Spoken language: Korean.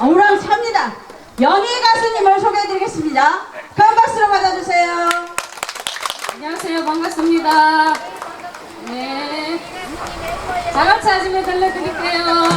우렁찹니다. 영희 가수님을 소개해드리겠습니다. 큰 박수로 받아주세요. 안녕하세요. 반갑습니다. 네. 다 같이 아침에 들려드릴게요.